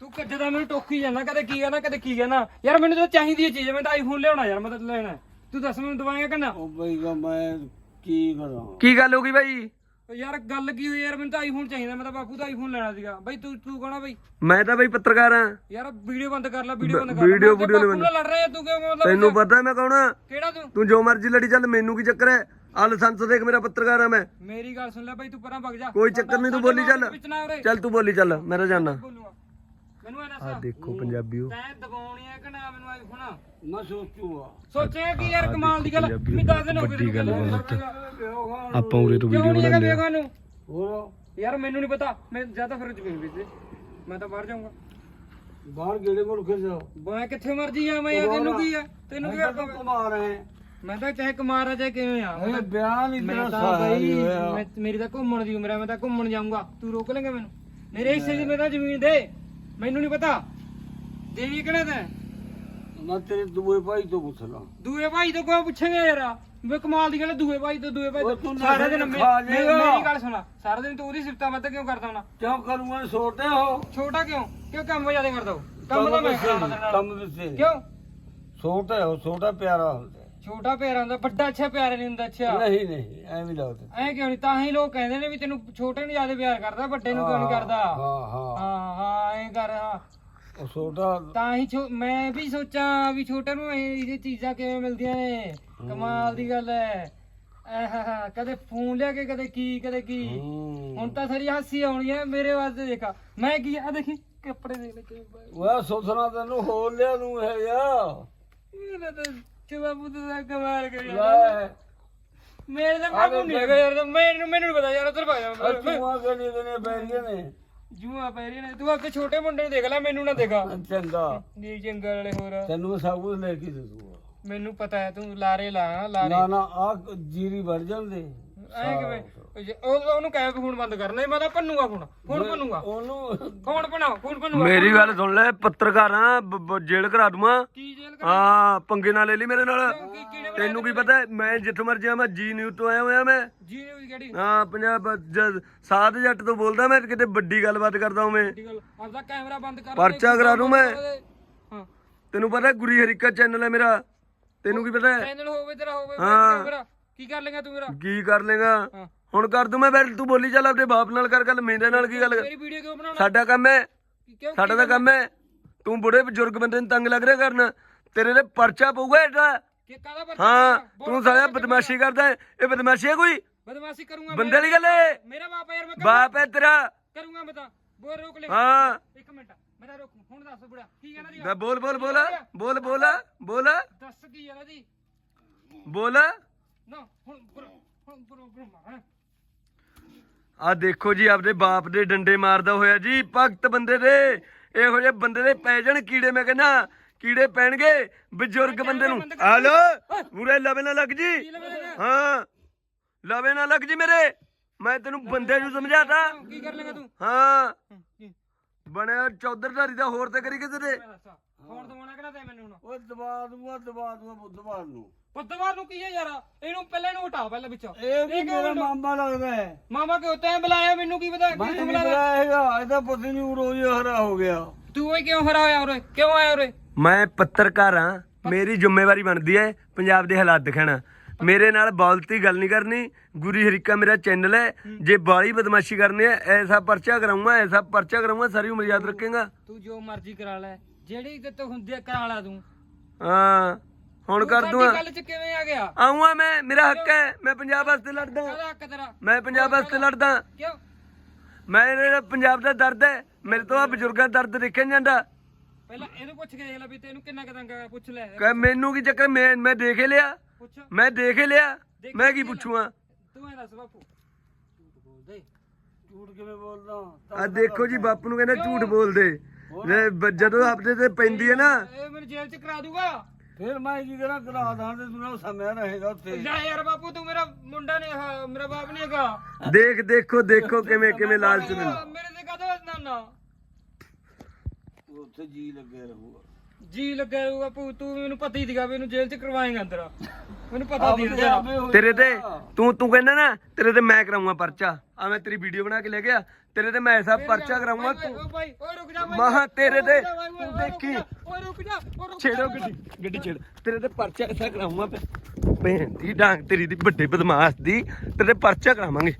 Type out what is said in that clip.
ਤੂੰ ਕੱਜਦਾ ਮੈਨੂੰ ਟੋਕੀ ਜਾਂਦਾ ਕਦੇ ਕੀ ਕਹਿੰਦਾ ਕਦੇ ਕੀ ਕਹਿੰਦਾ ਯਾਰ ਮੈਨੂੰ ਤਾਂ ਚਾਹੀਦੀ ਹੈ ਚੀਜ਼ ਮੈਂ ਤਾਂ ਆਈਫੋਨ ਲਿਆਉਣਾ ਯਾਰ ਮੈਂ ਤਾਂ ਲੈਣਾ। ਤੂੰ ਦੱਸ ਮੈਨੂੰ ਦਵਾਏਗਾ ਕਿ ਨਾ ਉਹ ਬਈ ਗਾ ਮੈਂ ਕੀ ਕਰਾਂ? ਕੀ ਗੱਲ ਹੋ ਗਈ ਬਾਈ? ਓ ਯਾਰ ਗੱਲ ਕੀ ਹੋਈ ਯਾਰ ਮੈਨੂੰ ਤਾਂ ਆਈਫੋਨ ਚਾਹੀਦਾ ਮੈਂ ਤਾਂ ਬਾਪੂ ਦਾ ਆਈਫੋਨ ਲੈਣਾ ਸੀਗਾ। ਬਾਈ ਤੂੰ ਤੂੰ ਕਹਣਾ ਬਾਈ? ਮੈਂ ਤਾਂ ਬਾਈ ਪੱਤਰਕਾਰ ਆ। ਯਾਰ ਵੀਡੀਓ ਬੰਦ ਕਰ ਲੈ ਵੀਡੀਓ ਬੰਦ ਕਰ ਲੈ। ਵੀਡੀਓ- ਵੀਡੀਓ ਨਹੀਂ ਨਾਲ ਲੜ ਰਿਹਾ ਤੂੰ ਕਿਉਂ ਮਤਲਬ ਤੈਨੂੰ ਪਤਾ ਮੈਂ ਕੌਣ ਆ? ਕਿਹੜਾ ਤੂੰ? ਤੂੰ ਜੋ ਮਰਜ਼ੀ ਲੜੀ ਚੱਲ ਮੈਨੂੰ ਕੀ ਚੱਕਰ ਹੈ? ਆ ਲਾਇਸੈਂਸ ਦੇਖ ਮੇਰਾ ਪੱਤਰਕਾਰ ਆ ਮੈਂ। ਮੇਰੀ ਗੱਲ ਸੁਣ ਲੈ ਬਾਈ ਤੂੰ ਪਰਾਂ ਵਗ ਜਾ। ਕੋਈ ਚੱਕਰ ਨਹੀਂ ਤੂੰ ਬੋਲੀ ਚੱਲ। ਚੱਲ ਤੂੰ ਬੋਲੀ ਚੱਲ ਮੈਂ ਤਾਂ ਆ ਦੇਖੋ ਪੰਜਾਬੀਓ। ਤੈਂ ਦਬਾਉਣੀ ਹੈ ਕਿ ਨਾ ਮੈਨੂੰ ਆਈਫੋਨ ਮੈਂ ਸੋਚੂਗਾ। ਸੋਚਿਆ ਕਿ ਯਾਰ ਕਮਾਲ ਦੀ ਗੱਲ ਮੈਂ ਦੱਸ ਦਿਨ ਹੋ ਵੱਡੀ ਗੱਲ ਆਪਾਂ ਉਰੇ ਤੋਂ ਵੀਡੀਓ ਨਹੀਂ ਹੈਗਾ ਬਣਾਉਂਦੇ ਆ ਵੇਖਾਂ ਨੂੰ? ਹੋਰ? ਯਾਰ ਮੈਨੂੰ ਨਹੀਂ ਪਤਾ। ਮੈਂ ਜ਼ਿਆਦਾ ਫਿਰ ਜ਼ਮੀਨ ਵਿੱਚ ਮੈਂ ਤਾਂ ਬਾਹਰ ਜਾਊਂਗਾ। ਬਾਹਰ ਕਿਹੜੇ ਮੁਲਕ ਚ ਮੈਂ ਕਿੱਥੇ ਮਰਜ਼ੀ ਆ ਮੈਂ ਯਾਰ ਤੈਨੂੰ ਕੀ ਆ? ਤੈਨੂੰ ਕੀ ਮੈਂ ਆ ਤਾਂ ਕਮਾ ਰਹੇ ਮੈਂ ਤਾਂ ਚਾਹੇ ਕੁਮਾਰ ਆ ਚਾਹੇ ਕਿਵੇਂ ਆ। ਇਹ ਬਿਆਨ ਹੀ ਮੈਂ ਤੇਰਾ ਤਾਂ ਸਾਰਾ ਬਈ ਹੋਇਆ। ਮੈਂ- ਮੇਰੀ ਤਾਂ ਘੁੰਮਣ ਦੀ ਉਮਰ ਹੈ ਮੈਂ ਤਾਂ ਘੁੰਮਣ ਜਾਊਂਗਾ। ਤੂੰ ਰੋਕ ਲੇਗਾ ਮੈਨੂੰ। ਮੇਰੇ ਹਿੱਸੇ ਦੀ ਮੈਂ ਤਾਂ ਜ਼ਮੀਨ ਦੇ। ਮੈਨੂੰ ਨਹੀਂ ਪਤਾ। ਦੇਣੀ ਕਿਹੜਾ ਤੈਂ ਮੈਂ ਤੇਰੇ ਦੂਏ ਭਾਈ ਤੋਂ ਪੁੱਛਣਾ ਦੂਏ ਭਾਈ ਤੋਂ ਕੋਈ ਪੁੱਛੇਗਾ ਯਾਰ? ਵੇ ਕਮਾਲ ਦੀ ਗੱਲ ਹੈ, ਦੂਏ ਭਾਈ ਤੋਂ ਦੂਏ ਭਾਈ ਉਹ ਤੋਂ ਤੂੰ ਸਾਰਾ ਦਿਨ ਨਸ਼ੇ ਖਾ ਮੇਰੀ ਜਾਏਗਾ। ਮੇਰੀ ਗੱਲ ਸੁਣਾ ਸਾਰਾ ਦਿਨ ਤੂੰ ਉਹਦੀ ਸਿਫਤਾਂ ਵੱਧ ਕਿਉਂ ਕਰਦਾ ਹੁਣਾ ਕਿਉਂ ਕਰੂੰਗਾ? ਸੋਟੇ ਹੋ। ਛੋਟਾ ਕਿਉਂ? ਕਿਉਂ ਕੰਮ ਜ਼ਿਆਦਾ ਕਰਦਾ ਹੋ ਕੰਮ ਤਾਂ ਮੈਂ ਵਿੱਚ ਕਰਾਉਣਾ ਤੇਰੇ ਨਾਲ। ਕੰਮ ਵਿੱਚ ਕਿਉਂ? ਛੋਟਾ ਹੋ ਛੋਟਾ ਪਿਆਰਾ ਹੁੰਦਾ। ਛੋਟਾ ਪਿਆਰਾ ਹੁੰਦਾ ਵੱਡਾ ਅੱਛਾ ਪਿਆਰਾ ਨਹੀਂ ਹੁੰਦਾ ਅੱਛਾ। ਨਹੀਂ ਨਹੀਂ ਐਵੇਂ ਲੱਗਦਾ ਐ ਕਿਉਂ ਨਹੀਂ? ਤਾਂ ਹੀ ਲੋਕ ਕਹਿੰਦੇ ਨੇ ਵੀ ਤੈਨੂੰ ਛੋਟੇ ਨੂੰ ਜ਼ਿਆਦਾ ਪਿਆਰ ਕਰਦਾ ਵੱਡੇ ਨੂੰ ਕਿਉਂ ਨਹੀਂ ਕਰਦਾ? ਹਾਂ ਹਾਂ। ਹਾਂ ਹਾਂ ਐ ਕਰ ਹਾਂ। ਉਹ ਛੋਟਾ ਤਾਂ ਹੀ ਛੋ- ਮੈਂ ਵੀ ਸੋਚਾਂ ਵੀ ਛੋਟੇ ਨੂੰ ਇਹ ਇਹ ਚੀਜ਼ਾਂ ਕਿਵੇਂ ਮਿਲਦੀਆਂ ਨੇ। ਕਮਾਲ ਦੀ ਗੱਲ ਹੈ ਆਹਾਹਾ, ਕਦੇ ਫੋਨ ਲਿਆ ਕੇ ਕਦੇ ਕੀ ਕਦੇ ਕੀ। ਹੂੰ। ਹੁਣ ਤਾਂ ਸਾਰੀ ਹਾਸੀ ਆਉਣੀ ਹੈ ਮੇਰੇ ਵਾਸਤੇ ਦੇਖਾ। ਮੈਂ ਕੀ ਆ ਦੇਖੀ ਕੱਪੜੇ ਦੇਖ ਲੈ ਕਿਵੇਂ ਪਾਏ। ਉਹ ਤੈਨੂੰ ਹੋਰ ਲਿਆ ਨੂੰ ਹੈ ਯਾ ਮੇਰਾ ਤਾਂ ਚਵਾ ਬੁੱਧ ਦਾ ਕਮਾਲ ਕਰਿਆ ਲੈ ਮੇਰੇ ਤਾਂ ਕਾਬੂ ਨਹੀਂ ਹੈਗਾ ਯਾਰ ਮੈਨੂੰ ਪਤਾ ਯਾਰ ਉਧਰ ਪਾ ਜਾ ਅੱਛੂਆਂ ਕਰੀ ਦੇਣੇ ਪੈਰੀਆਂ ਨੇ? ਜੂਆ ਪੈ ਰਹੀ ਨੇ। ਤੂੰ ਆਪੇ ਛੋਟੇ ਮੁੰਡੇ ਨੂੰ ਦੇਖ ਲੈ ਮੈਨੂੰ ਨਾ ਦੇਖਾ। ਚੰਗਾ। ਜੀ ਜੰਗਲ ਵਾਲੇ ਹੋਰ। ਤੈਨੂੰ ਮੈਂ ਸਭ ਕੁਝ ਲੈ ਕੇ ਦੇ ਦੂੰਗਾ ਮੈਨੂੰ ਪਤਾ ਹੈ ਤੂੰ ਲਾਰੇ ਲਾ ਲਾਰੇ। ਨਾ ਨਾ ਆ ਜੀਰੀ ਵੜ ਜਾਂਦੇ। ਐ ਕਿਵੇਂ? ਉਹ ਉਹਨੂੰ ਕਹਿ ਵੀ ਫੋਨ ਬੰਦ ਕਰਨਾ ਮੈਂ ਤਾਂ ਭੰਨੂਗਾ ਫੋਨ। ਫੋਨ ਭੰਨੂਗਾ। ਉਹਨੂੰ ਫੋਨ ਭੰਨਾ ਫੋਨ ਭੰਨੂਗਾ ਮੇਰੀ ਗੱਲ ਸੁਣ ਲੈ ਪੱਤਰਕਾਰ ਆ ਬ- ਬ- ਜੇਲ੍ਹ ਕਰਾ ਦੂੰਗਾ। ਕੀ ਜੇਲ੍ਹ ਕਰ ਹਾਂ ਪੰਗੇ ਨਾਲ ਲੈ ਲਈ ਮੇਰੇ ਨਾਲ। ਕੀ ਕੀੜੇ ਤੈਨੂੰ ਕੀ ਪਤਾ ਹੈ? ਮੈਂ ਜਿੱਥੋਂ ਮਰਜ਼ੀ ਆ ਮੈਂ ਜੀ ਨਿਊਜ਼ ਤੋਂ ਆਇਆ ਹੋਇਆ ਮੈਂ। ਜੀ ਨੇ ਕਿਹੜੀ? ਹਾਂ ਪੰਜਾਬ ਜਦ ਸਾਧ ਜੱਟ ਤੋਂ ਬੋਲਦਾ ਮੈਂ ਕਿਤੇ ਵੱਡੀ ਗੱਲਬਾਤ ਕਰਦਾ ਹਾਂ ਮੈਂ ਵੱਡੀ ਗੱਲ ਆਪਦਾ ਕੈਮਰਾ ਬੰਦ ਕਰ ਪਰਚਾ ਕਰਾ ਦੂੰ ਮੈਂ। ਹਾਂ। ਤੈਨੂੰ ਪਤਾ ਹੈ ਗੁਰੀ ਹਰੀਕਾ ਚੈਨਲ ਹੈ ਮੇਰਾ। ਤੈਨੂੰ ਕੀ ਪਤਾ? ਹੈ ਚੈਨਲ ਹੋਵੇ ਤੇਰਾ ਹੋਵੇ ਹਾਂ। ਕੀ ਕਰ ਲੇਗਾ ਤੂੰ ਮੇਰਾ ਕੀ ਕਰ ਲੇਗਾ? ਹਾਂ। ਹੁਣ ਕਰ ਦੂੰ ਮੈਂ ਫਿਰ ਤੂੰ ਬੋਲੀ ਚੱਲ ਆਪਣੇ ਬਾਪ ਨਾਲ ਕਰ ਗੱਲ ਮੇਰੇ ਨਾਲ ਕੀ ਗੱਲ? ਕਰ ਮੇਰੀ ਵੀਡੀਓ ਕਿਉਂ ਬਣਾਉਣਾ? ਸਾਡਾ ਕੰਮ ਹੈ। ਕਿਉਂ ਸਾਡਾ ਤਾਂ ਕੰਮ ਹੈ। ਤੂੰ ਬੁੜੇ ਬਜ਼ੁਰਗ ਬੰਦੇ ਨੂੰ ਤੰਗ ਲੱਗ ਰਿਹਾ ਕਰਨ। ਤੇਰੇ ਤੇ ਪਰਚਾ ਪਊਗਾ ਇਹਦਾ। ਕਿ ਹਾਂ ਤੂੰ ਸਾਲਿਆ ਬਦਮਾਸ਼ੀ ਕਰਦਾ ਹੈ। ਇਹ ਬਦਮਾਸ਼ੀ ਹੈ ਕੋਈ? ਬਦਮਾਸ਼ੀ ਕਰੂੰਗਾ ਬੰਦੇ ਮੈਂ। ਵਾਲੀ ਗੱਲ ਹੈ। ਮੇਰਾ ਬਾਪ ਹੈ ਯਾਰ ਮੈਂ ਬਾਪ ਹੈ ਤੇਰਾ। ਕਰੂੰਗਾ ਮੈਂ ਤਾਂ। ਬੋਲ ਰੋਕ ਲੈ। ਹਾਂ। ਇੱਕ ਮਿੰਟ ਮੈਂ ਤਾਂ ਰੋਕੂ। ਹੁਣ ਦੱਸ ਬੁੜਾ ਕੀ ਕਹਿਣਾ ਜੀ? ਲੈ ਬੋਲ ਬੋਲ ਬੋਲ। ਬੋਲ ਬੋਲ ਬੋਲ। ਦੱਸ ਕੀ ਹੈ ਜੀ? ਬੋਲ। ਨਾ ਹੁਣ ਬੁਰਾ ਹੁਣ ਬੁਰਾ ਬੁਰਾ ਆ ਦੇਖੋ ਜੀ ਆਪਦੇ ਬਾਪ ਦੇ ਡੰਡੇ ਮਾਰਦਾ ਹੋਇਆ ਜੀ ਭਗਤ ਬੰਦੇ ਦੇ। ਇਹੋ ਜਿਹੇ ਬੰਦੇ ਦੇ ਪੈ ਜਾਣ ਕੀੜੇ ਮੈਂ ਕਹਿੰਦਾ ਕੀੜੇ ਪੈਣਗੇ ਬਜ਼ੁਰਗ ਬੰਦੇ ਨੂੰ। ਆ ਲੋ ਪੂਰੇ ਲਵੇ ਨਾ ਲੱਗ ਜੀ। ਹਾਂ। ਲਵੇ ਨਾ ਲੱਗ ਜੀ ਮੇਰੇ। ਮੈਂ ਤੈਨੂੰ ਬੰਦੇ ਨੂੰ ਸਮਝਾਤਾ। ਕੀ ਕਰ ਲੇਗਾ ਤੂੰ? ਹਾਂ। ਬਣਿਆ ਚੌਧਰਧਾਰੀ ਦਾ ਹੋਰ ਤੇ ਕਰੀ ਕਿਤੇ ਤੇ ਫੋਨ ਦਵਾਉਣਾ ਕਿਹੜਾ ਤੇ ਮੈਨੂੰ ਹੁਣ? ਉਹ ਦਬਾ ਦੂੰਗਾ ਦਬਾ ਦੂੰਗਾ ਬੁੱਧਵਾਰ ਨੂੰ ਬੁੱਧਵਾਰ ਨੂੰ ਕੀ ਹੈ ਯਾਰ? ਇਹਨੂੰ ਪਹਿਲਾਂ ਇਹਨੂੰ ਹਟਾ ਪਹਿਲਾਂ ਵਿੱਚੋਂ। ਇਹ ਵੀ ਕਿਉਂ ਮੇਰਾ ਮਾਮਾ ਲੱਗਦਾ ਹੈ। ਮਾਮਾ ਕਿਉਂ? ਤੈਂ ਬੁਲਾਇਆ ਮੈਨੂੰ ਕੀ ਪਤਾ? ਮੈਂ ਕਿ ਤੂੰ ਨਹੀਂ ਬੁਲਾਇਆ? ਹੈਗਾ ਇਹਦਾ ਪਤੀ ਨੂੰ ਰੋਜ਼ ਹਰਾ ਹੋ ਗਿਆ। ਤੂੰ ਓਏ ਕਿਉਂ ਹਰਾ ਹੋਇਆ ਉਰੇ? ਕਿਉਂ ਆਇਆ ਉਰੇ? ਮੈਂ ਪੱਤਰਕਾਰ ਹਾਂ। ਮੇਰੀ ਜ਼ਿੰਮੇਵਾਰੀ ਬਣਦੀ ਹੈ ਪੰਜਾਬ ਦੇ ਹਾਲਾਤ ਦਿਖਾਣਾ ਮੇਰੇ ਨਾਲ ਬੌਲਤੀ ਗੱਲ ਨਹੀਂ ਕਰਨੀ। ਗੁਰੀ ਹਰੀਕਾ ਮੇਰਾ ਚੈਨਲ ਹੈ। ਜੇ ਬਾਲੀ ਬਦਮਾਸ਼ੀ ਕਰਨੀ ਹੈ ਐਸਾ ਪਰਚਾ ਕਰਾਉਂਗਾ ਐਸਾ ਪਰਚਾ ਕਰਾਉਂਗਾ ਸਾਰੀ ਉਮਰ ਯਾਦ ਰੱਖੇਗਾ। ਤੂੰ ਜੋ ਮਰਜ਼ੀ ਕਰਾ ਲੈ। ਜਿਹੜੀ ਤੇ ਤੂੰ ਹੁੰਦੀ ਆ ਕਰਾ ਲਾ ਤੂੰ। ਹਾਂ ਹੁਣ ਕਰ ਸਾਡੀ ਦੂੰਗਾ। ਗੱਲ ਚ ਕਿਵੇਂ ਆ ਗਿਆ? ਆਉਂਗਾ ਮੈਂ ਮੇਰਾ ਹੱਕ ਹੈ ਮੈਂ ਪੰਜਾਬ ਵਾਸਤੇ ਲੜਦਾ। ਕਾਹਦਾ ਹੱਕ ਤੇਰਾ? ਮੈਂ ਪੰਜਾਬ ਵਾਸਤੇ ਲੜਦਾ। ਕਿਉਂ? ਮੈਂ ਜਿਹੜਾ ਪੰਜਾਬ ਦਾ ਦਰਦ ਹੈ। ਮੇਰੇ ਤੋਂ ਆ ਬਜ਼ੁਰਗਾਂ ਦਾ ਦਰਦ ਦੇਖਿਆ ਨੀ ਜਾਂਦਾ। ਪਹਿਲਾਂ ਇਹਨੂੰ ਪੁੱਛ ਕੇ ਦੇਖ ਲੈ ਵੀ ਤੈਨੂੰ ਕਿੰਨਾ ਕਦਾਂਗਾ ਪੁੱਛ ਲੈ। ਕਹ ਮੈਨੂੰ ਕੀ ਚੱਕਰ ਮੈਂ ਮੈਂ ਦੇਖ ਹੀ ਲਿਆ। ਪੁੱਛ। ਮੈਂ ਦੇਖ ਹੀ ਲਿਆ। ਮੈਂ ਕੀ ਪੁੱਛੂਆਂ ਤੂੰ ਐ ਦੱਸ ਬਾਪੂ। ਝੂਠ ਬੋਲਦੇ। ਝੂਠ ਕਿਵੇਂ ਬੋਲਦਾ? ਆ ਦੇਖੋ ਜੀ ਬਾਪੂ ਨੂੰ ਕਹਿੰਦਾ ਝੂਠ ਬੋਲਦੇ। ਜੇ ਬ- ਜਦੋਂ ਆਪਦੇ ਤੇ ਪੈਂਦੀ ਹੈ ਨਾ। ਇਹ ਮੈਨੂੰ ਜੇਲ੍ਹ ਚ ਕਰਾ ਦੂਗਾ। ਫਿਰ ਮੈਂ ਕੀ ਕਰਾਂ ਕਰਾ ਦਾਂ ਤੇ ਤੂੰ ਨਾਲ ਸਮਿਆ ਰਹੇਗਾ ਉੱਥੇ। ਲੈ ਯਾਰ ਬਾਪੂ ਤੂੰ ਮੇਰਾ ਮੁੰਡਾ ਨਹੀਂ ਹਾਂ ਮੇਰਾ ਬਾਪ ਨਹੀਂ ਹੈਗਾ। ਦੇਖ ਦੇਖੋ ਦੇਖੋ ਕਿਵੇਂ ਕਿਵੇਂ ਲਾਲਚ ਦਿੰਦਾ ਮੇਰੇ ਤੇ ਕਾਹਦਾ ਨਾ ਨਾ ਉੱਥੇ ਜੀ ਲੱਗੇ ਰਹੂਗਾ। ਜੀ ਲੱਗਿਆ ਰਹੂਗਾ ਭੂ ਤੂੰ ਮੈਨੂੰ ਪਤਾ ਹੀ ਸੀਗਾ ਵੀ ਇਹਨੂੰ ਜੇਲ੍ਹ 'ਚ ਕਰਵਾਏਗਾ ਅੰਦਰ। ਮੈਨੂੰ ਪਤਾ ਸੀ ਹੋਈ ਤੇਰੇ ਤੇ। ਤੂੰ ਤੂੰ ਕਹਿੰਦਾ ਨਾ ਤੇਰੇ ਤੇ ਮੈਂ ਕਰਾਉਂਗਾ ਪਰਚਾ। ਆ ਮੈਂ ਤੇਰੀ ਵੀਡੀਓ ਬਣਾ ਕੇ ਲੈ ਗਿਆ। ਤੇਰੇ ਤੇ ਮੈਂ ਐਸਾ ਪਰਚਾ ਕਰਾਉਂਗਾ ਤੂੰ ਭਾਈ ਓਏ ਰੁਕ ਜਾ ਭਾਈ ਮਹਾਂ ਤੇਰੇ ਤੇ ਤੂੰ ਰੁਕ ਦੇਖੀ। ਜਾ, ਰੁਕ ਜਾ ਛੇੜੋ ਗੱਡੀ ਗੱਡੀ ਛੇੜ। ਤੇਰੇ ਤੇ ਪਰਚਾ ਐਸਾ ਕਰਾਉਂਗਾ ਭੈਣ ਦੀ ਡਾਂਗ ਤੇਰੀ ਦੀ ਵੱਡੇ ਬਦਮਾਸ਼ ਦੀ। ਤੇਰੇ ਤੇ ਪਰਚਾ ਕਰਾਵਾਂਗੇ।